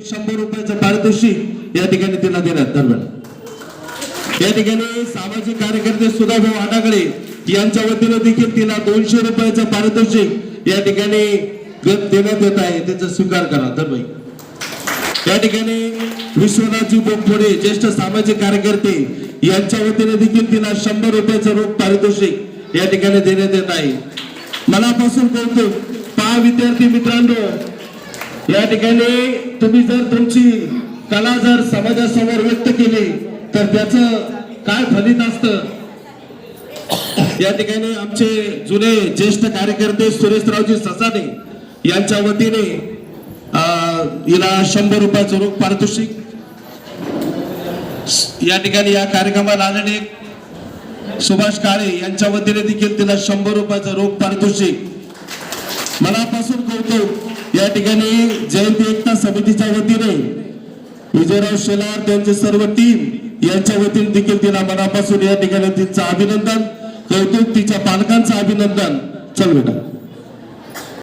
शंभर रुपयाचं पारितोषिक या ठिकाणी तिला देण्यात दरम्यान या ठिकाणी सामाजिक कार्यकर्ते सुधाभाऊ आडागळे यांच्या वतीने देखील तिला दोनशे रुपयाचं पारितोषिक या ठिकाणी देण्यात येत आहे. त्याचा स्वीकार करा. दरबाई या ठिकाणी विश्वनाथजी बोगफोडे ज्येष्ठ सामाजिक कार्यकर्ते यांच्या वतीने देखील तिला शंभर रुपयाचं रोख पारितोषिक या ठिकाणी देण्यात येत आहे. मनापासून कौतुक. पहा विद्यार्थी मित्रांनो या ठिकाणी तुम्ही जर तुमची कला जर समाजासमोर व्यक्त केली तर त्याचं काय फलित असतं? या ठिकाणी आमचे जुने ज्येष्ठ कार्यकर्ते सुरेशरावजी ससाने यांच्या वतीने अं, हिला शंभर रुपयाचं रोख पारितोषिक. या ठिकाणी या कार्यक्रमाला आलेले सुभाष काळे यांच्या वतीने देखील तिला शंभर रुपयाचं रोख पारितोषिक. मनापासून कौतुक. या ठिकाणी जयंती एकता समितीच्या वतीने विजयराव शेलार त्यांचे सर्व टीम यांच्या वतीने देखील तिला मनापासून या ठिकाणी तिचं अभिनंदन कौतुक तिच्या पालकांचं अभिनंदन. चल बेटा.